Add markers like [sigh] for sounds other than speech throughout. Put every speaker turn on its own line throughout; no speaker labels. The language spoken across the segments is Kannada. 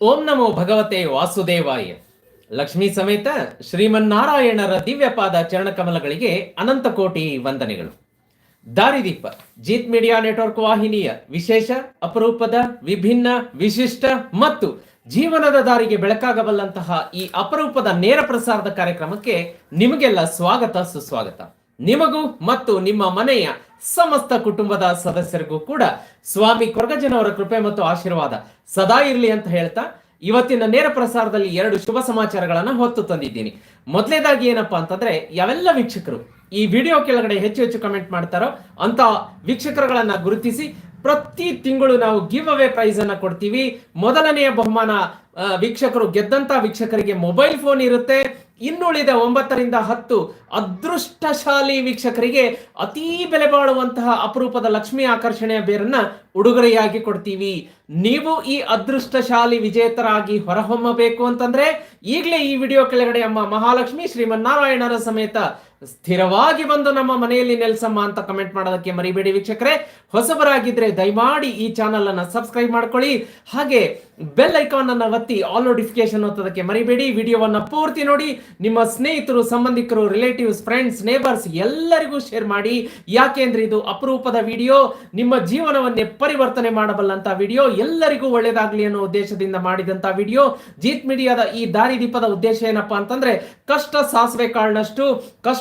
ಓಂ ನಮೋ ಭಗವತೆ ವಾಸುದೇವಾಯ. ಲಕ್ಷ್ಮೀ ಸಮೇತ ಶ್ರೀಮನ್ನಾರಾಯಣರ ದಿವ್ಯಪಾದ ಚರಣಕಮಲಗಳಿಗೆ ಅನಂತ ಕೋಟಿ ವಂದನೆಗಳು. ದಾರಿದೀಪ, ಜೀತ್ ಮೀಡಿಯಾ ನೆಟ್ವರ್ಕ್ ವಾಹಿನಿಯ ವಿಶೇಷ, ಅಪರೂಪದ, ವಿಭಿನ್ನ, ವಿಶಿಷ್ಟ ಮತ್ತು ಜೀವನದ ದಾರಿಗೆ ಬೆಳಕಾಗಬಲ್ಲಂತಹ ಈ ಅಪರೂಪದ ನೇರ ಪ್ರಸಾರದ ಕಾರ್ಯಕ್ರಮಕ್ಕೆ ನಿಮಗೆಲ್ಲ ಸ್ವಾಗತ, ಸುಸ್ವಾಗತ. ನಿಮಗೂ ಮತ್ತು ನಿಮ್ಮ ಮನೆಯ ಸಮಸ್ತ ಕುಟುಂಬದ ಸದಸ್ಯರಿಗೂ ಕೂಡ ಸ್ವಾಮಿ ಕೊರಗಜ್ಜನವರ ಕೃಪೆ ಮತ್ತು ಆಶೀರ್ವಾದ ಸದಾ ಇರಲಿ ಅಂತ ಹೇಳ್ತಾ ಇವತ್ತಿನ ನೇರ ಪ್ರಸಾರದಲ್ಲಿ ಎರಡು ಶುಭ ಸಮಾಚಾರಗಳನ್ನ ಹೊತ್ತು ತಂದಿದ್ದೀನಿ. ಮೊದಲೇದಾಗಿ ಏನಪ್ಪಾ ಅಂತಂದ್ರೆ, ಯಾವೆಲ್ಲ ವೀಕ್ಷಕರು ಈ ವಿಡಿಯೋ ಕೆಳಗಡೆ ಹೆಚ್ಚು ಹೆಚ್ಚು ಕಮೆಂಟ್ ಮಾಡ್ತಾರೋ ಅಂತ ವೀಕ್ಷಕರುಗಳನ್ನ ಗುರುತಿಸಿ ಪ್ರತಿ ತಿಂಗಳು ನಾವು ಗಿವ್ ಅವೇ ಪ್ರೈಸ್ ಅನ್ನ ಕೊಡ್ತೀವಿ. ಮೊದಲನೆಯ ಬಹುಮಾನ ವೀಕ್ಷಕರು ಗೆದ್ದಂತ ವೀಕ್ಷಕರಿಗೆ ಮೊಬೈಲ್ ಫೋನ್ ಇರುತ್ತೆ. ಇನ್ನುಳಿದ ಒಂಬತ್ತರಿಂದ ಹತ್ತು ಅದೃಷ್ಟಶಾಲಿ ವೀಕ್ಷಕರಿಗೆ ಅತೀ ಬೆಲೆ ಬಾಳುವಂತಹ ಅಪರೂಪದ ಲಕ್ಷ್ಮಿ ಆಕರ್ಷಣೆಯ ಬೇರನ್ನ ಉಡುಗೊರೆಯಾಗಿ ಕೊಡ್ತೀವಿ. ನೀವು ಈ ಅದೃಷ್ಟಶಾಲಿ ವಿಜೇತರಾಗಿ ಹೊರಹೊಮ್ಮಬೇಕು ಅಂತಂದ್ರೆ ಈಗಲೇ ಈ ವಿಡಿಯೋ ಕೆಳಗಡೆ ಅಮ್ಮ ಮಹಾಲಕ್ಷ್ಮಿ ಶ್ರೀಮನ್ನಾರಾಯಣರ ಸಮೇತ ಸ್ಥಿರವಾಗಿ ಬಂದು ನಮ್ಮ ಮನೆಯಲ್ಲಿ ನೆಲೆಸಮ್ಮ ಅಂತ ಕಮೆಂಟ್ ಮಾಡೋದಕ್ಕೆ ಮರಿಬೇಡಿ ವೀಕ್ಷಕರೇ. ಹೊಸಬರಾಗಿದ್ರೆ ದಯಮಾಡಿ ಈ ಚಾನಲ್ ಅನ್ನ ಸಬ್ಸ್ಕ್ರೈಬ್ ಮಾಡ್ಕೊಳ್ಳಿ. ಹಾಗೆ ಬೆಲ್ ಐಕಾನ್ ಅನ್ನ ಒತ್ತಿ ಆಲ್ ನೋಟಿಫಿಕೇಶನ್ ಒತ್ತೋದಕ್ಕೆ ಮರಿಬೇಡಿ. ವಿಡಿಯೋವನ್ನ ಪೂರ್ತಿ ನೋಡಿ. ನಿಮ್ಮ ಸ್ನೇಹಿತರು, ಸಂಬಂಧಿಕರು ರಿಲೇಟಿವ್ಸ್ ಫ್ರೆಂಡ್ಸ್ ನೇಬರ್ಸ್ ಎಲ್ಲರಿಗೂ ಶೇರ್ ಮಾಡಿ. ಯಾಕೆಂದ್ರೆ ಇದು ಅಪರೂಪದ ವಿಡಿಯೋ. ನಿಮ್ಮ ಜೀವನವನ್ನೇ ಪರಿವರ್ತನೆ ಮಾಡಬಲ್ಲಂತ ವಿಡಿಯೋ. ಎಲ್ಲರಿಗೂ ಒಳ್ಳೇದಾಗ್ಲಿ ಅನ್ನೋ ಉದ್ದೇಶದಿಂದ ಮಾಡಿದಂತ ವಿಡಿಯೋ. ಜೀತ್ ಮೀಡಿಯಾದ ಈ ದಾರಿದೀಪದ ಉದ್ದೇಶ ಏನಪ್ಪಾ ಅಂತಂದ್ರೆ ಕಷ್ಟ ಸಾಸಿವೆ ಕಾಳಿನಷ್ಟು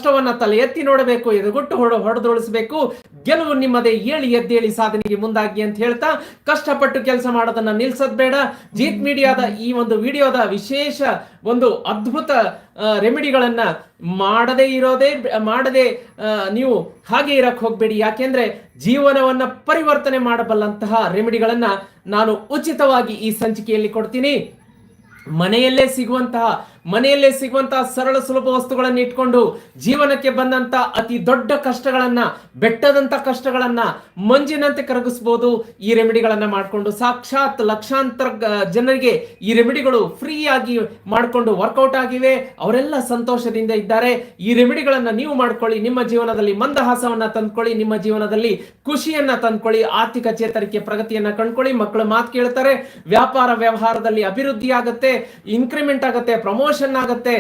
ಕಷ್ಟವನ್ನ ತಲೆ ಎತ್ತಿ ನೋಡಬೇಕು, ಎದುಗುಟ್ಟು ಹೊಡ ಹೊಡೆದೊಳಿಸಬೇಕು. ಗೆಲುವು ನಿಮ್ಮದೇ, ಏಳಿ ಎದ್ದೇಳಿ ಸಾಧನೆಗೆ ಮುಂದಾಗಿ ಅಂತ ಹೇಳ್ತಾ ಕಷ್ಟಪಟ್ಟು ಕೆಲಸ ಮಾಡೋದನ್ನ ನಿಲ್ಸದ್ ಬೇಡ. ಜೀತ್ ಮೀಡಿಯಾದ ಈ ಒಂದು ವಿಡಿಯೋದ ವಿಶೇಷ ಒಂದು ಅದ್ಭುತ ರೆಮಿಡಿಗಳನ್ನ ಮಾಡದೇ ಇರೋದೇ, ಮಾಡದೆ ನೀವು ಹಾಗೆ ಇರಕ್ ಹೋಗ್ಬೇಡಿ. ಯಾಕೆಂದ್ರೆ ಜೀವನವನ್ನ ಪರಿವರ್ತನೆ ಮಾಡಬಲ್ಲಂತಹ ರೆಮಿಡಿಗಳನ್ನ ನಾನು ಉಚಿತವಾಗಿ ಈ ಸಂಚಿಕೆಯಲ್ಲಿ ಕೊಡ್ತೀನಿ. ಮನೆಯಲ್ಲೇ ಸಿಗುವಂತಹ ಮನೆಯಲ್ಲೇ ಸಿಗುವಂತಹ ಸರಳ ಸುಲಭ ವಸ್ತುಗಳನ್ನು ಇಟ್ಕೊಂಡು ಜೀವನಕ್ಕೆ ಬಂದಂತ ಅತಿ ದೊಡ್ಡ ಕಷ್ಟಗಳನ್ನ, ಬೆಟ್ಟದಂತ ಕಷ್ಟಗಳನ್ನ ಮಂಜಿನಂತೆ ಕರಗಿಸ್ಬೋದು ಈ ರೆಮಿಡಿಗಳನ್ನ ಮಾಡಿಕೊಂಡು ಸಾಕ್ಷಾತ್ ಲಕ್ಷಾಂತರ ಜನರಿಗೆ ಈ ರೆಮಿಡಿಗಳು ಫ್ರೀ ಆಗಿ ಮಾಡಿಕೊಂಡು ವರ್ಕೌಟ್ ಆಗಿವೆ. ಅವರೆಲ್ಲ ಸಂತೋಷದಿಂದ ಇದ್ದಾರೆ. ಈ ರೆಮಿಡಿಗಳನ್ನ ನೀವು ಮಾಡ್ಕೊಳ್ಳಿ, ನಿಮ್ಮ ಜೀವನದಲ್ಲಿ ಮಂದಹಾಸವನ್ನ ತಂದ್ಕೊಳ್ಳಿ, ನಿಮ್ಮ ಜೀವನದಲ್ಲಿ ಖುಷಿಯನ್ನ ತಂದ್ಕೊಳ್ಳಿ, ಆರ್ಥಿಕ ಚೇತರಿಕೆ ಪ್ರಗತಿಯನ್ನ ಕಂಡ್ಕೊಳ್ಳಿ. ಮಕ್ಕಳು ಮಾತು ಕೇಳ್ತಾರೆ, ವ್ಯಾಪಾರ ವ್ಯವಹಾರದಲ್ಲಿ ಅಭಿವೃದ್ಧಿ ಆಗುತ್ತೆ. ಇನ್ಕ್ರಿಮೆಂಟ್ ಆಗುತ್ತೆ ಪ್ರಮೋಷನ್ ಆಗುತ್ತೆ,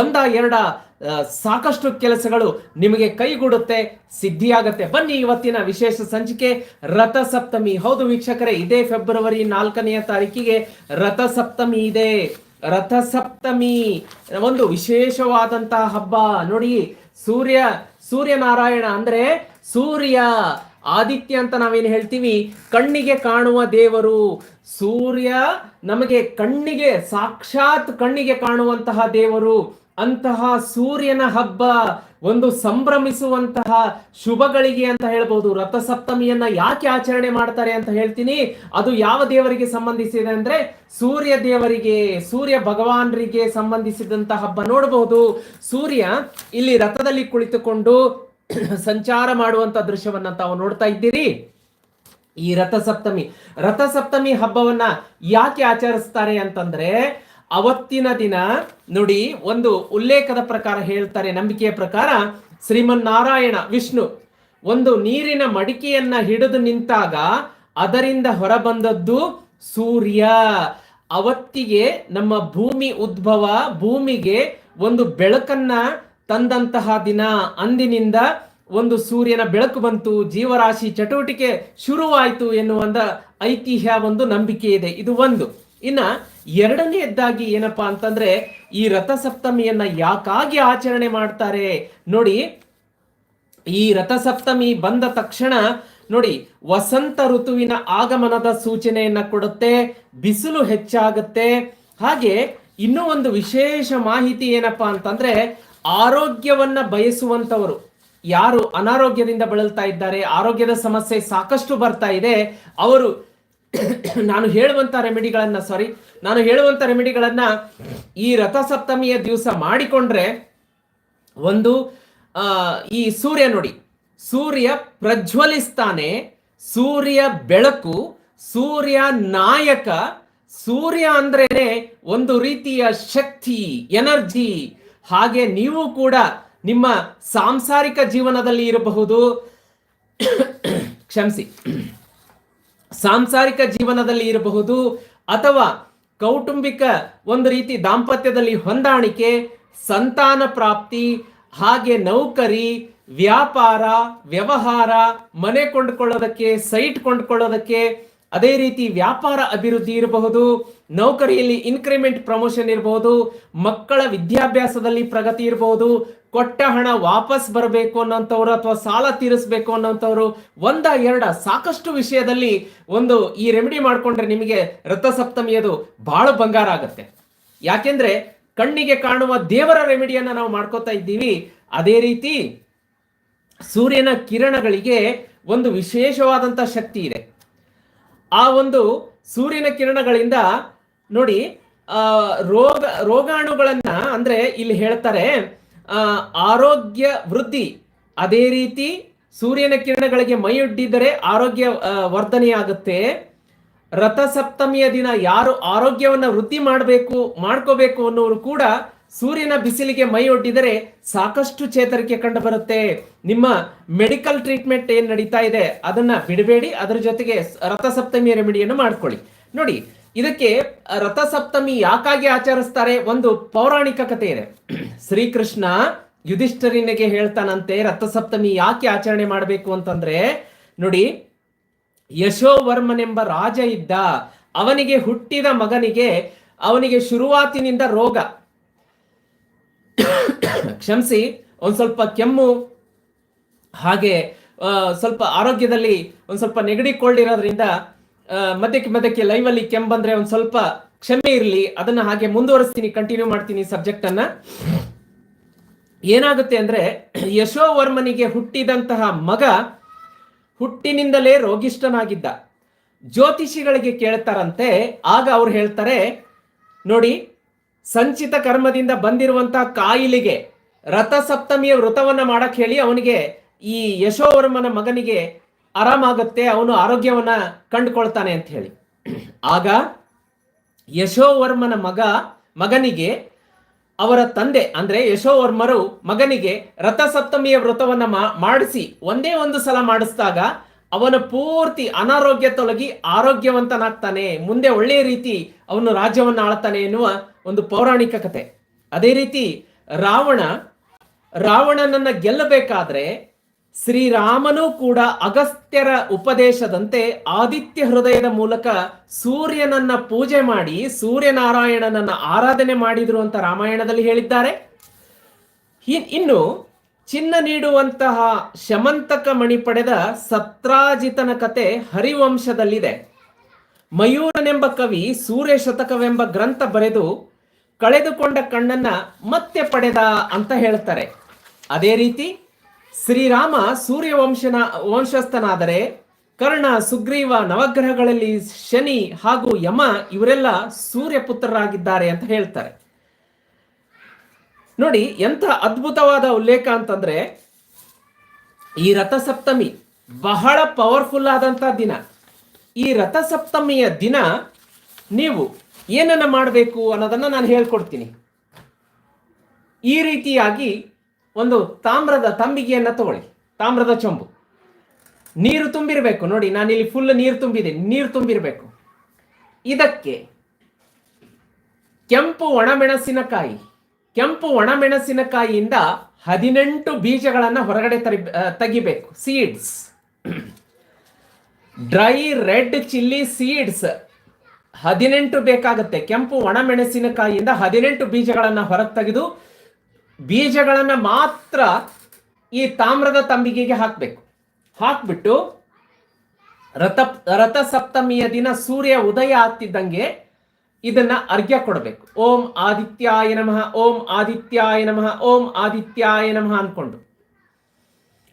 ಒಂದ ಎರಡ ಸಾಕಷ್ಟು ಕೆಲಸಗಳು ನಿಮಗೆ ಕೈಗೂಡುತ್ತೆ, ಸಿದ್ಧಿಯಾಗತ್ತೆ. ಬನ್ನಿ ಇವತ್ತಿನ ವಿಶೇಷ ಸಂಚಿಕೆ ರಥಸಪ್ತಮಿ. ಹೌದು ವೀಕ್ಷಕರೇ, ಇದೇ ಫೆಬ್ರವರಿ ನಾಲ್ಕನೆಯ ತಾರೀಕಿಗೆ ರಥಸಪ್ತಮಿ ಇದೆ. ರಥಸಪ್ತಮಿ. ಒಂದು ವಿಶೇಷವಾದಂತಹ ಹಬ್ಬ. ನೋಡಿ, ಸೂರ್ಯ, ಸೂರ್ಯನಾರಾಯಣ ಅಂದ್ರೆ ಸೂರ್ಯ. ಆದಿತ್ಯ ಅಂತ ನಾವೇನು ಹೇಳ್ತೀವಿ? ಕಣ್ಣಿಗೆ ಕಾಣುವ ದೇವರು. ಸೂರ್ಯ ನಮಗೆ ಕಣ್ಣಿಗೆ ಸಾಕ್ಷಾತ್ ಕಣ್ಣಿಗೆ ಕಾಣುವಂತಹ ದೇವರು. ಅಂತಹ ಸೂರ್ಯನ ಹಬ್ಬ, ಒಂದು ಸಂಭ್ರಮಿಸುವಂತಹ ಶುಭಗಳಿಗೆ ಅಂತ ಹೇಳ್ಬೋದು. ರಥಸಪ್ತಮಿಯನ್ನ ಯಾಕೆ ಆಚರಣೆ ಮಾಡ್ತಾರೆ ಅಂತ ಹೇಳ್ತೀನಿ. ಅದು ಯಾವ ದೇವರಿಗೆ ಸಂಬಂಧಿಸಿದೆ ಅಂದ್ರೆ ಸೂರ್ಯ ದೇವರಿಗೆ, ಸೂರ್ಯ ಭಗವಾನರಿಗೆ ಸಂಬಂಧಿಸಿದಂತಹ ಹಬ್ಬ ನೋಡಬಹುದು ಸೂರ್ಯ ಇಲ್ಲಿ ರಥದಲ್ಲಿ ಕುಳಿತುಕೊಂಡು [coughs] ಸಂಚಾರ ಮಾಡುವಂತ ದೃಶ್ಯವನ್ನ ತಾವು ನೋಡ್ತಾ ಇದ್ದೀರಿ. ಈ ರಥಸಪ್ತಮಿ ರಥಸಪ್ತಮಿ ಹಬ್ಬವನ್ನ ಯಾಕೆ ಆಚರಿಸ್ತಾರೆ ಅಂತಂದ್ರೆ, ಅವತ್ತಿನ ದಿನ ನುಡಿ ಒಂದು ಉಲ್ಲೇಖದ ಪ್ರಕಾರ ಹೇಳ್ತಾರೆ, ನಂಬಿಕೆಯ ಪ್ರಕಾರ, ಶ್ರೀಮನ್ನಾರಾಯಣ ವಿಷ್ಣು ಒಂದು ನೀರಿನ ಮಡಿಕೆಯನ್ನ ಹಿಡಿದು ನಿಂತಾಗ ಅದರಿಂದ ಹೊರಬಂದದ್ದು ಸೂರ್ಯ. ಅವತ್ತಿಗೆ ನಮ್ಮ ಭೂಮಿ ಉದ್ಭವ, ಭೂಮಿಗೆ ಒಂದು ಬೆಳಕನ್ನ ತಂದಂತಹ ದಿನ ಅಂದಿನಿಂದ ಒಂದು ಸೂರ್ಯನ ಬೆಳಕು ಬಂತು, ಜೀವರಾಶಿ ಚಟುವಟಿಕೆ ಶುರುವಾಯಿತು ಎನ್ನುವಂತ ಐತಿಹ್ಯ, ಒಂದು ನಂಬಿಕೆ ಇದೆ. ಇದು ಒಂದು. ಇನ್ನ ಎರಡನೆಯದ್ದಾಗಿ ಏನಪ್ಪಾ ಅಂತಂದ್ರೆ, ಈ ರಥಸಪ್ತಮಿಯನ್ನ ಯಾಕಾಗಿ ಆಚರಣೆ ಮಾಡ್ತಾರೆ? ನೋಡಿ, ಈ ರಥಸಪ್ತಮಿ ಬಂದ ತಕ್ಷಣ, ನೋಡಿ, ವಸಂತ ಋತುವಿನ ಆಗಮನದ ಸೂಚನೆಯನ್ನ ಕೊಡುತ್ತೆ, ಬಿಸಿಲು ಹೆಚ್ಚಾಗುತ್ತೆ. ಹಾಗೆ ಇನ್ನೂ ಒಂದು ವಿಶೇಷ ಮಾಹಿತಿ ಏನಪ್ಪಾ ಅಂತಂದ್ರೆ ಆರೋಗ್ಯವನ್ನ ಬಯಸುವಂತವರು ಯಾರು ಅನಾರೋಗ್ಯದಿಂದ ಬಳಲ್ತಾ ಇದ್ದಾರೆ, ಆರೋಗ್ಯದ ಸಮಸ್ಯೆ ಸಾಕಷ್ಟು ಬರ್ತಾ ಇದೆ, ಅವರು [coughs] ನಾನು ಹೇಳುವಂತ ರೆಮಿಡಿಗಳನ್ನು ಸಾರಿ ನಾನು ಹೇಳುವಂತ ರೆಮಿಡಿಗಳನ್ನು ಈ ರಥಸಪ್ತಮಿಯ ದಿವಸ ಮಾಡಿಕೊಂಡ್ರೆ ಒಂದು ಈ ಸೂರ್ಯ ನೋಡಿ, ಸೂರ್ಯ ಪ್ರಜ್ವಲಿಸ್ತಾನೆ, ಸೂರ್ಯ ಬೆಳಕು, ಸೂರ್ಯ ನಾಯಕ, ಸೂರ್ಯ ಅಂದ್ರೇನೆ ಒಂದು ರೀತಿಯ ಶಕ್ತಿ, ಎನರ್ಜಿ ಹಾಗೆ ನೀವು ಕೂಡ ನಿಮ್ಮ ಸಾಂಸಾರಿಕ ಜೀವನದಲ್ಲಿ ಇರಬಹುದು. ಕ್ಷಮಿಸಿ. ಸಾಂಸಾರಿಕ ಜೀವನದಲ್ಲಿ ಇರಬಹುದು ಅಥವಾ ಕೌಟುಂಬಿಕ ಒಂದು ರೀತಿ ದಾಂಪತ್ಯದಲ್ಲಿ ಹೊಂದಾಣಿಕೆ, ಸಂತಾನ ಪ್ರಾಪ್ತಿ, ಹಾಗೆ ನೌಕರಿ, ವ್ಯಾಪಾರ, ವ್ಯವಹಾರ, ಮನೆ ಕೊಂಡ್ಕೊಳ್ಳೋದಕ್ಕೆ, ಸೈಟ್ ಕೊಂಡ್ಕೊಳ್ಳೋದಕ್ಕೆ ಅದೇ ರೀತಿ ವ್ಯಾಪಾರ ಅಭಿವೃದ್ಧಿ ಇರಬಹುದು, ನೌಕರಿಯಲ್ಲಿ ಇನ್ಕ್ರಿಮೆಂಟ್ ಪ್ರಮೋಷನ್ ಇರಬಹುದು, ಮಕ್ಕಳ ವಿದ್ಯಾಭ್ಯಾಸದಲ್ಲಿ ಪ್ರಗತಿ ಇರಬಹುದು, ಕೊಟ್ಟ ಹಣ ವಾಪಸ್ ಬರಬೇಕು ಅನ್ನೋಂಥವ್ರು ಅಥವಾ ಸಾಲ ತೀರಿಸಬೇಕು ಅನ್ನೋಂಥವ್ರು ಒಂದ ಎರಡ ಸಾಕಷ್ಟು ವಿಷಯದಲ್ಲಿ ಒಂದು ಈ ರೆಮಿಡಿ ಮಾಡಿಕೊಂಡ್ರೆ ನಿಮಗೆ ರಥಸಪ್ತಮಿಯದು ಬಹಳ ಬಂಗಾರ ಆಗುತ್ತೆ. ಯಾಕೆಂದ್ರೆ ಕಣ್ಣಿಗೆ ಕಾಣುವ ದೇವರ ರೆಮಿಡಿಯನ್ನ ನಾವು ಮಾಡ್ಕೋತಾ ಇದ್ದೀವಿ. ಅದೇ ರೀತಿ ಸೂರ್ಯನ ಕಿರಣಗಳಿಗೆ ಒಂದು ವಿಶೇಷವಾದಂತ ಶಕ್ತಿ ಇದೆ. ಆ ಒಂದು ಸೂರ್ಯನ ಕಿರಣಗಳಿಂದ ನೋಡಿ ರೋಗ, ರೋಗಾಣುಗಳನ್ನ ಅಂದ್ರೆ ಇಲ್ಲಿ ಹೇಳ್ತಾರೆ ಆರೋಗ್ಯ ವೃದ್ಧಿ. ಅದೇ ರೀತಿ ಸೂರ್ಯನ ಕಿರಣಗಳಿಗೆ ಮೈಯೊಡ್ಡಿದರೆ ಆರೋಗ್ಯ ವರ್ಧನೆಯಾಗುತ್ತೆ. ರಥಸಪ್ತಮಿಯ ದಿನ ಯಾರು ಆರೋಗ್ಯವನ್ನ ವೃದ್ಧಿ ಮಾಡಬೇಕು, ಮಾಡ್ಕೋಬೇಕು ಅನ್ನೋರು ಕೂಡ ಸೂರ್ಯನ ಬಿಸಿಲಿಗೆ ಮೈ ಒಡ್ಡಿದರೆ ಸಾಕಷ್ಟು ಚೇತರಿಕೆ ಕಂಡು ಬರುತ್ತೆ ನಿಮ್ಮ ಮೆಡಿಕಲ್ ಟ್ರೀಟ್ಮೆಂಟ್ ಏನ್ ನಡೀತಾ ಇದೆ, ಅದನ್ನ ಬಿಡಬೇಡಿ. ಅದರ ಜೊತೆಗೆ ರಥಸಪ್ತಮಿ ರೆಮಿಡಿಯನ್ನು ಮಾಡ್ಕೊಳ್ಳಿ. ನೋಡಿ, ಇದಕ್ಕೆ ರಥಸಪ್ತಮಿ ಯಾಕಾಗಿ ಆಚರಿಸ್ತಾರೆ? ಒಂದು ಪೌರಾಣಿಕ ಕಥೆ ಇದೆ. ಶ್ರೀಕೃಷ್ಣ ಯುಧಿಷ್ಠರಿನಿಗೆ ಹೇಳ್ತಾನಂತೆ, ರಥಸಪ್ತಮಿ ಯಾಕೆ ಆಚರಣೆ ಮಾಡಬೇಕು ಅಂತಂದ್ರೆ, ನೋಡಿ, ಯಶೋವರ್ಮನೆಂಬ ರಾಜ ಇದ್ದ, ಅವನಿಗೆ ಹುಟ್ಟಿದ ಮಗನಿಗೆ, ಅವನಿಗೆ ಶುರುವಾತಿನಿಂದ ರೋಗ. ಕ್ಷಮಿಸಿ, ಒಂದು ಸ್ವಲ್ಪ ಕೆಮ್ಮು, ಹಾಗೆ ಸ್ವಲ್ಪ ಆರೋಗ್ಯದಲ್ಲಿ ಒಂದು ಸ್ವಲ್ಪ ನೆಗಡಿ ಕೋಲ್ಡ್ ಇರೋದ್ರಿಂದ ಮಧ್ಯಕ್ಕೆ ಮಧ್ಯಕ್ಕೆ ಲೈವ್ ಅಲ್ಲಿ ಕೆಮ್ಮು ಬಂದ್ರೆ ಒಂದು ಸ್ವಲ್ಪ ಕ್ಷಮೆ ಇರಲಿ. ಅದನ್ನ ಹಾಗೆ ಮುಂದುವರಿಸ್ತೀನಿ ಕಂಟಿನ್ಯೂ ಮಾಡ್ತೀನಿ ಸಬ್ಜೆಕ್ಟ್ ಅನ್ನ. ಏನಾಗುತ್ತೆ ಅಂದ್ರೆ, ಯಶೋವರ್ಮನಿಗೆ ಹುಟ್ಟಿದಂತಹ ಮಗ ಹುಟ್ಟಿನಿಂದಲೇ ರೋಗಿಷ್ಠನಾಗಿದ್ದ. ಜ್ಯೋತಿಷಿಗಳಿಗೆ ಕೇಳ್ತಾರಂತೆ, ಆಗ ಅವ್ರು ಹೇಳ್ತಾರೆ, ನೋಡಿ ಸಂಚಿತ ಕರ್ಮದಿಂದ ಬಂದಿರುವಂತಹ ಕಾಯಿಲೆಗೆ ರಥಸಪ್ತಮಿಯ ವ್ರತವನ್ನ ಮಾಡಕ್ ಹೇಳಿ ಅವನಿಗೆ ಈ ಯಶೋವರ್ಮನ ಮಗನಿಗೆ ಆರಾಮಾಗುತ್ತೆ, ಅವನು ಆರೋಗ್ಯವನ್ನ ಕಂಡುಕೊಳ್ತಾನೆ ಅಂತ ಹೇಳಿ. ಆಗ ಯಶೋವರ್ಮನ ಮಗ, ಮಗನಿಗೆ ಅವರ ತಂದೆ, ಅಂದ್ರೆ ಯಶೋವರ್ಮರು ಮಗನಿಗೆ ರಥಸಪ್ತಮಿಯ ವ್ರತವನ್ನ ಮಾಡಿಸಿ ಒಂದೇ ಒಂದು ಸಲ ಮಾಡಿಸಿದಾಗ ಅವನ ಪೂರ್ತಿ ಅನಾರೋಗ್ಯ ತೊಲಗಿ ಆರೋಗ್ಯವಂತನಾಗ್ತಾನೆ, ಮುಂದೆ ಒಳ್ಳೆಯ ರೀತಿ ಅವನು ರಾಜ್ಯವನ್ನು ಆಳ್ತಾನೆ ಎನ್ನುವ ಒಂದು ಪೌರಾಣಿಕ ಕತೆ. ಅದೇ ರೀತಿ ರಾವಣ, ರಾವಣನನ್ನ ಗೆಲ್ಲಬೇಕಾದ್ರೆ ಶ್ರೀರಾಮನೂ ಕೂಡ ಅಗಸ್ತ್ಯರ ಉಪದೇಶದಂತೆ ಆದಿತ್ಯ ಹೃದಯದ ಮೂಲಕ ಸೂರ್ಯನನ್ನ ಪೂಜೆ ಮಾಡಿ ಸೂರ್ಯನಾರಾಯಣನನ್ನ ಆರಾಧನೆ ಮಾಡಿದ್ರು ಅಂತ ರಾಮಾಯಣದಲ್ಲಿ ಹೇಳಿದ್ದಾರೆ. ಇನ್- ಇನ್ನು ಚಿನ್ನ ನೀಡುವಂತಹ ಶಮಂತಕ ಮಣಿ ಪಡೆದ ಸತ್ರಾಜಿತನ ಕತೆ ಹರಿವಂಶದಲ್ಲಿದೆ. ಮಯೂರನೆಂಬ ಕವಿ ಸೂರ್ಯ ಶತಕವೆಂಬ ಗ್ರಂಥ ಬರೆದು ಕಳೆದುಕೊಂಡ ಕಣ್ಣನ್ನ ಮತ್ತೆ ಪಡೆದ ಅಂತ ಹೇಳ್ತಾರೆ. ಅದೇ ರೀತಿ ಶ್ರೀರಾಮ ಸೂರ್ಯ ವಂಶನ ವಂಶಸ್ಥನಾದರೆ ಕರ್ಣ, ಸುಗ್ರೀವ, ನವಗ್ರಹಗಳಲ್ಲಿ ಶನಿ ಹಾಗೂ ಯಮ ಇವರೆಲ್ಲ ಸೂರ್ಯ ಪುತ್ರರಾಗಿದ್ದಾರೆ ಅಂತ ಹೇಳ್ತಾರೆ. ನೋಡಿ, ಎಂಥ ಅದ್ಭುತವಾದ ಉಲ್ಲೇಖ ಅಂತಂದ್ರೆ ಈ ರಥಸಪ್ತಮಿ ಬಹಳ ಪವರ್ಫುಲ್ ಆದಂತ ದಿನ. ಈ ರಥಸಪ್ತಮಿಯ ದಿನ ನೀವು ಏನನ್ನ ಮಾಡಬೇಕು ಅನ್ನೋದನ್ನ ನಾನು ಹೇಳ್ಕೊಡ್ತೀನಿ. ಈ ರೀತಿಯಾಗಿ ಒಂದು ತಾಮ್ರದ ತಂಬಿಗೆಯನ್ನ ತಗೊಳ್ಳಿ. ತಾಮ್ರದ ಚೊಂಬು. ನೀರು ತುಂಬಿರಬೇಕು. ನೋಡಿ, ನಾನಿಲ್ಲಿ ಫುಲ್ ನೀರು ತುಂಬಿದ್ದೀನಿ ನೀರು ತುಂಬಿರಬೇಕು. ಇದಕ್ಕೆ ಕೆಂಪು ಒಣಮೆಣಸಿನಕಾಯಿ, ಕೆಂಪು ಒಣಮೆಣಸಿನಕಾಯಿಯಿಂದ ಹದಿನೆಂಟು ಬೀಜಗಳನ್ನು ಹೊರಗಡೆ ತರಿ ತೆಗಿಬೇಕು. Seeds dry red chilli seeds ಹದಿನೆಂಟು ಬೇಕಾಗುತ್ತೆ. ಕೆಂಪು ಒಣಮೆಣಸಿನಕಾಯಿಯಿಂದ ಹದಿನೆಂಟು ಬೀಜಗಳನ್ನು ಹೊರಗೆ ತೆಗೆದು ಬೀಜಗಳನ್ನು ಮಾತ್ರ ಈ ತಾಮ್ರದ ತಂಬಿಗೆಗೆ ಹಾಕಬೇಕು. ಹಾಕ್ಬಿಟ್ಟು ರಥ, ರಥಸಪ್ತಮಿಯ ದಿನ ಸೂರ್ಯ ಉದಯ ಆಗ್ತಿದ್ದಂಗೆ ಇದನ್ನ ಅರ್ಘ್ಯ ಕೊಡಬೇಕು. ಓಂ ಆದಿತ್ಯಾಯ ನಮಃ, ಓಂ ಆದಿತ್ಯಾಯ ನಮಃ, ಓಂ ಆದಿತ್ಯಾಯ ನಮಃ ಅನ್ಕೊಂಡು.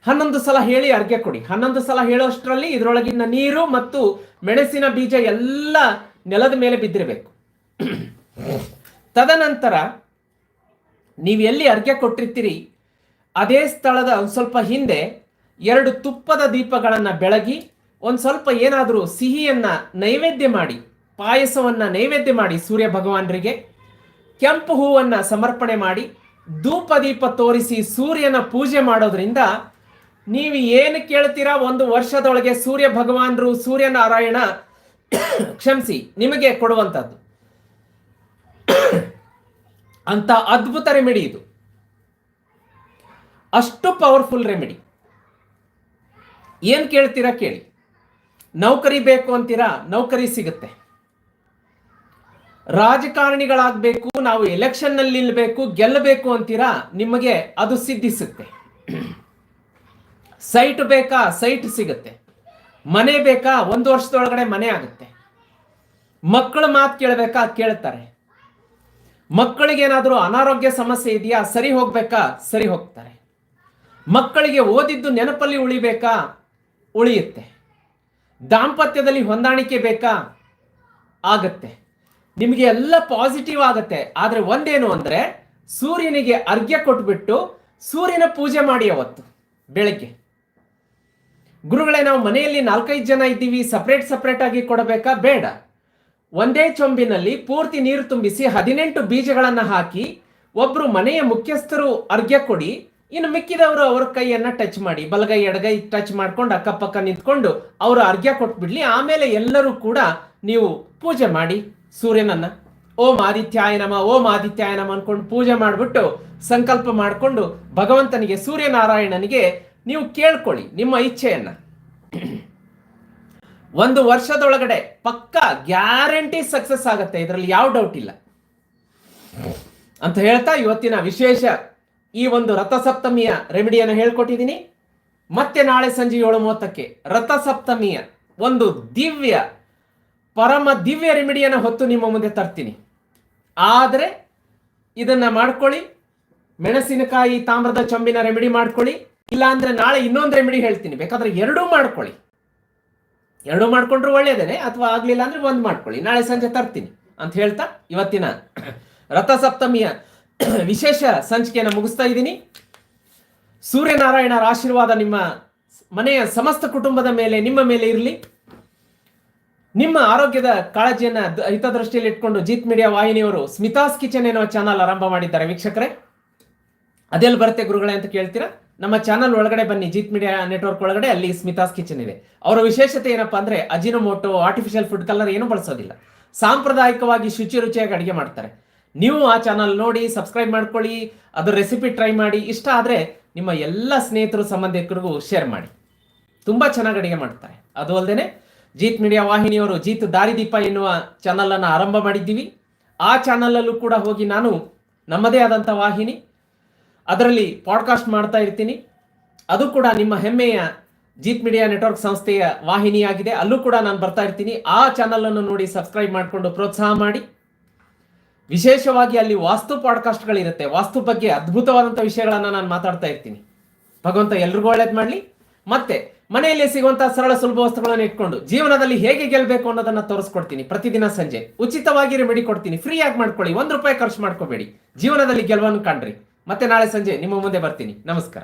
ಹನ್ನೊಂದು ಸಲ ಹೇಳಿ ಅರ್ಘ್ಯ ಕೊಡಿ. ಹನ್ನೊಂದು ಸಲ ಹೇಳೋಷ್ಟರಲ್ಲಿ ಇದರೊಳಗಿನ ನೀರು ಮತ್ತು ಮೆಣಸಿನ ಬೀಜ ಎಲ್ಲ ನೆಲದ ಮೇಲೆ ಬಿದ್ದಿರಬೇಕು. ತದನಂತರ ನೀವು ಎಲ್ಲಿ ಅರ್ಘ್ಯ ಕೊಟ್ಟಿರ್ತೀರಿ? ಅದೇ ಸ್ಥಳದ ಒಂದು ಸ್ವಲ್ಪ ಹಿಂದೆ ಎರಡು ತುಪ್ಪದ ದೀಪಗಳನ್ನು ಬೆಳಗಿ ಒಂದು ಸ್ವಲ್ಪ ಏನಾದರೂ ಸಿಹಿಯನ್ನು ನೈವೇದ್ಯ ಮಾಡಿ, ಪಾಯಸವನ್ನು ನೈವೇದ್ಯ ಮಾಡಿ ಸೂರ್ಯ ಭಗವಾನರಿಗೆ, ಕೆಂಪು ಹೂವನ್ನು ಸಮರ್ಪಣೆ ಮಾಡಿ, ಧೂಪ ದೀಪ ತೋರಿಸಿ ಸೂರ್ಯನ ಪೂಜೆ ಮಾಡೋದ್ರಿಂದ ನೀವು ಏನು ಕೇಳ್ತೀರಾ? ಒಂದು ವರ್ಷದೊಳಗೆ ಸೂರ್ಯ ಭಗವಾನರು ಸೂರ್ಯನಾರಾಯಣ ಕ್ಷಮಿಸಿ, ನಿಮಗೆ ಕೊಡುವಂಥದ್ದು. ಅಂತ ಅದ್ಭುತ ರೆಮಿಡಿ ಇದು. ಅಷ್ಟು ಪವರ್ಫುಲ್ ರೆಮಿಡಿ ಏನು ಕೇಳ್ತೀರಾ ಕೇಳಿ. ನೌಕರಿ ಬೇಕು ಅಂತೀರಾ, ನೌಕರಿ ಸಿಗುತ್ತೆ. ರಾಜಕಾರಣಿಗಳಾಗಬೇಕು, ನಾವು ಎಲೆಕ್ಷನ್ನಲ್ಲಿ ನಿಲ್ಲಬೇಕು ಗೆಲ್ಲಬೇಕು ಅಂತೀರಾ, ನಿಮಗೆ ಅದು ಸಿದ್ಧಿಸುತ್ತೆ. ಸೈಟ್ ಬೇಕಾ, ಸೈಟ್ ಸಿಗುತ್ತೆ. ಮನೆ ಬೇಕಾ? ಒಂದು ವರ್ಷದೊಳಗಡೆ ಮನೆ ಆಗುತ್ತೆ. ಮಕ್ಕಳ ಮಾತು ಕೇಳಬೇಕಾ? ಕೇಳ್ತಾರೆ. ಮಕ್ಕಳಿಗೆ ಏನಾದರೂ ಅನಾರೋಗ್ಯ ಸಮಸ್ಯೆ ಇದೆಯಾ? ಸರಿ ಹೋಗ್ಬೇಕಾ? ಸರಿ ಹೋಗ್ತಾರೆ. ಮಕ್ಕಳಿಗೆ ಓದಿದ್ದು ನೆನಪಲ್ಲಿ ಉಳಿಬೇಕಾ? ಉಳಿಯುತ್ತೆ. ದಾಂಪತ್ಯದಲ್ಲಿ ಹೊಂದಾಣಿಕೆ ಬೇಕಾ? ಆಗತ್ತೆ. ನಿಮಗೆ ಎಲ್ಲ ಪಾಸಿಟಿವ್ ಆಗುತ್ತೆ. ಆದರೆ ಒಂದೇನು ಅಂದರೆ ಸೂರ್ಯನಿಗೆ ಅರ್ಘ್ಯ ಕೊಟ್ಬಿಟ್ಟು ಸೂರ್ಯನ ಪೂಜೆ ಮಾಡಿ ಅವತ್ತು, ಬೆಳಗ್ಗೆ. ಗುರುಗಳೇ, ನಾವು ಮನೆಯಲ್ಲಿ ನಾಲ್ಕೈದು ಜನ ಇದ್ದೀವಿ. ಸಪ್ರೇಟ್ ಸಪ್ರೇಟ್ ಆಗಿ ಕೊಡಬೇಕಾ? ಬೇಡ. ಒಂದೇ ಚೊಂಬಿನಲ್ಲಿ ಪೂರ್ತಿ ನೀರು ತುಂಬಿಸಿ ಹದಿನೆಂಟು ಬೀಜಗಳನ್ನು ಹಾಕಿ ಒಬ್ರು ಮನೆಯ ಮುಖ್ಯಸ್ಥರು ಅರ್ಘ್ಯ ಕೊಡಿ. ಇನ್ನು ಮಿಕ್ಕಿದವರು ಅವ್ರ ಕೈಯನ್ನ ಟಚ್ ಮಾಡಿ. ಬಲಗೈ, ಎಡಗೈ ಟಚ್ ಮಾಡ್ಕೊಂಡು ಅಕ್ಕಪಕ್ಕ ನಿಂತ್ಕೊಂಡು ಅವರು ಅರ್ಘ್ಯ ಕೊಟ್ಬಿಡ್ಲಿ. ಆಮೇಲೆ ಎಲ್ಲರೂ ಕೂಡ ನೀವು ಪೂಜೆ ಮಾಡಿ. ಸೂರ್ಯನನ್ನ. ಓಂ ಆದಿತ್ಯಾಯ ನಮ, ಓಂ ಆದಿತ್ಯಾಯ ನಮ ಅನ್ಕೊಂಡು ಪೂಜೆ ಮಾಡಿಬಿಟ್ಟು ಸಂಕಲ್ಪ ಮಾಡಿಕೊಂಡು ಭಗವಂತನಿಗೆ ಸೂರ್ಯನಾರಾಯಣನಿಗೆ ನೀವು ಕೇಳ್ಕೊಳ್ಳಿ ನಿಮ್ಮ ಇಚ್ಛೆಯನ್ನ. ಒಂದು ವರ್ಷದೊಳಗಡೆ ಪಕ್ಕ ಗ್ಯಾರಂಟಿ ಸಕ್ಸಸ್ ಆಗುತ್ತೆ, ಇದರಲ್ಲಿ ಯಾವ ಡೌಟ್ ಇಲ್ಲ. ಅಂತ ಹೇಳ್ತಾ ಇವತ್ತಿನ ವಿಶೇಷ ಈ ಒಂದು ರಥಸಪ್ತಮಿಯ ರೆಮಿಡಿಯನ್ನು ಹೇಳ್ಕೊಟ್ಟಿದ್ದೀನಿ. ಮತ್ತೆ ನಾಳೆ ಸಂಜೆ ಏಳು ಮೂವತ್ತಕ್ಕೆ ರಥಸಪ್ತಮಿಯ ಒಂದು ದಿವ್ಯ, ಪರಮ ದಿವ್ಯ ರೆಮಿಡಿಯನ್ನು ಹೊತ್ತು ನಿಮ್ಮ ಮುಂದೆ ತರ್ತೀನಿ. ಆದರೆ ಇದನ್ನ ಮಾಡ್ಕೊಳ್ಳಿ, ಮೆಣಸಿನಕಾಯಿ, ತಾಮ್ರದ ಚೊಂಬಿನ ರೆಮಿಡಿ ಮಾಡ್ಕೊಳ್ಳಿ ಇಲ್ಲ ಅಂದ್ರೆ ನಾಳೆ ಇನ್ನೊಂದು ರೆಮಿಡಿ ಹೇಳ್ತೀನಿ. ಬೇಕಾದ್ರೆ ಎರಡೂ ಮಾಡ್ಕೊಳ್ಳಿ. ಎರಡೂ ಮಾಡ್ಕೊಂಡ್ರು ಒಳ್ಳೇದೇನೆ, ಅಥವಾ ಆಗ್ಲಿಲ್ಲ ಅಂದ್ರೆ ಒಂದು ಮಾಡ್ಕೊಳ್ಳಿ. ನಾಳೆ ಸಂಜೆ ತರ್ತೀನಿ ಅಂತ ಹೇಳ್ತಾ ಇವತ್ತಿನ ರಥಸಪ್ತಮಿಯ ವಿಶೇಷ ಸಂಚಿಕೆಯನ್ನು ಮುಗಿಸ್ತಾ ಇದ್ದೀನಿ. ಸೂರ್ಯನಾರಾಯಣರ ಆಶೀರ್ವಾದ ನಿಮ್ಮ ಮನೆಯ ಸಮಸ್ತ ಕುಟುಂಬದ ಮೇಲೆ, ನಿಮ್ಮ ಮೇಲೆ ಇರಲಿ. ನಿಮ್ಮ ಆರೋಗ್ಯದ ಕಾಳಜಿಯನ್ನ ಹಿತದೃಷ್ಟಿಯಲ್ಲಿ ಇಟ್ಕೊಂಡು ಜೀತ್ ಮೀಡಿಯಾ ವಾಹಿನಿಯವರು ಸ್ಮಿತಾಸ್ ಕಿಚನ್ ಎನ್ನುವ ಚಾನಲ್ ಆರಂಭ ಮಾಡಿದ್ದಾರೆ ವೀಕ್ಷಕರೇ. ಅದೆಲ್ಲಿ ಬರುತ್ತೆ ಗುರುಗಳೇ ಅಂತ ಕೇಳ್ತೀರಾ? ನಮ್ಮ ಚಾನಲ್ ಒಳಗಡೆ ಬನ್ನಿ, ಜೀತ್ ಮೀಡಿಯಾ ನೆಟ್ವರ್ಕ್ ಒಳಗಡೆ, ಅಲ್ಲಿ ಸ್ಮಿತಾಸ್ ಕಿಚನ್ ಇದೆ. ಅವರ ವಿಶೇಷತೆ ಏನಪ್ಪ ಅಂದ್ರೆ, ಅಜಿನೋಮೋಟೋ ಆರ್ಟಿಫಿಷಿಯಲ್ ಫುಡ್ ಕಲರ್ ಏನು ಬಳಸೋದಿಲ್ಲ. ಸಾಂಪ್ರದಾಯಿಕವಾಗಿ ಶುಚಿ ರುಚಿಯಾಗಿ ಅಡಿಗೆ ಮಾಡ್ತಾರೆ. ನೀವು ಆ ಚಾನಲ್ ನೋಡಿ ಸಬ್ಸ್ಕ್ರೈಬ್ ಮಾಡ್ಕೊಳ್ಳಿ ಅದರ ರೆಸಿಪಿ ಟ್ರೈ ಮಾಡಿ, ಇಷ್ಟ ಆದ್ರೆ ನಿಮ್ಮ ಎಲ್ಲ ಸ್ನೇಹಿತರು, ಸಂಬಂಧಿಕರಿಗೂ ಶೇರ್ ಮಾಡಿ. ತುಂಬಾ ಚೆನ್ನಾಗಿ ಅಡಿಗೆ ಮಾಡ್ತಾರೆ. ಅದು ಅಲ್ಲದೆ ಜೀತ್ ಮೀಡಿಯಾ ವಾಹಿನಿಯವರು ಜೀತ್ ದಾರಿದೀಪ ಎನ್ನುವ ಚಾನಲನ್ನು ಆರಂಭ ಮಾಡಿದ್ದೀವಿ. ಆ ಚಾನಲಲ್ಲೂ ಕೂಡ ಹೋಗಿ ನಾನು ನಮ್ಮದೇ ಆದಂಥ ವಾಹಿನಿ ಅದರಲ್ಲಿ ಪಾಡ್ಕಾಸ್ಟ್ ಮಾಡ್ತಾ ಇರ್ತೀನಿ. ಅದು ಕೂಡ ನಿಮ್ಮ ಹೆಮ್ಮೆಯ ಜೀತ್ ಮೀಡಿಯಾ ನೆಟ್ವರ್ಕ್ ಸಂಸ್ಥೆಯ ವಾಹಿನಿಯಾಗಿದೆ. ಅಲ್ಲೂ ಕೂಡ ನಾನು ಬರ್ತಾ ಇರ್ತೀನಿ. ಆ ಚಾನಲ್ ಅನ್ನು ನೋಡಿ ಸಬ್ಸ್ಕ್ರೈಬ್ ಮಾಡಿಕೊಂಡು ಪ್ರೋತ್ಸಾಹ ಮಾಡಿ. ವಿಶೇಷವಾಗಿ ಅಲ್ಲಿ ವಾಸ್ತು ಪಾಡ್ಕಾಸ್ಟ್ಗಳಿರುತ್ತೆ ವಾಸ್ತು ಬಗ್ಗೆ ಅದ್ಭುತವಾದಂಥ ವಿಷಯಗಳನ್ನು ನಾನು ಮಾತಾಡ್ತಾ ಇರ್ತೀನಿ. ಭಗವಂತ ಎಲ್ರಿಗೂ ಒಳ್ಳೇದು ಮಾಡಲಿ. ಮತ್ತೆ ಮನೆಯಲ್ಲಿ ಸಿಗುವಂತಹ ಸರಳ ಸುಲಭ ವಸ್ತುಗಳನ್ನು ಇಟ್ಕೊಂಡು ಜೀವನದಲ್ಲಿ ಹೇಗೆ ಗೆಲ್ಲಬೇಕು ಅನ್ನೋದನ್ನ ತೋರಿಸ್ಕೊಡ್ತೀನಿ. ಪ್ರತಿದಿನ ಸಂಜೆ. ಉಚಿತವಾಗಿ ರೆಮಿಡಿ ಕೊಡ್ತೀನಿ. ಫ್ರೀಯಾಗಿ ಮಾಡ್ಕೊಳ್ಳಿ. ಒಂದು ರೂಪಾಯಿ ಖರ್ಚು ಮಾಡ್ಕೋಬೇಡಿ. ಜೀವನದಲ್ಲಿ ಗೆಲುವನ್ನು ಕಾಣ್ರಿ. ಮತ್ತೆ ನಾಳೆ ಸಂಜೆ ನಿಮ್ಮ ಮುಂದೆ ಬರ್ತೀನಿ. ನಮಸ್ಕಾರ.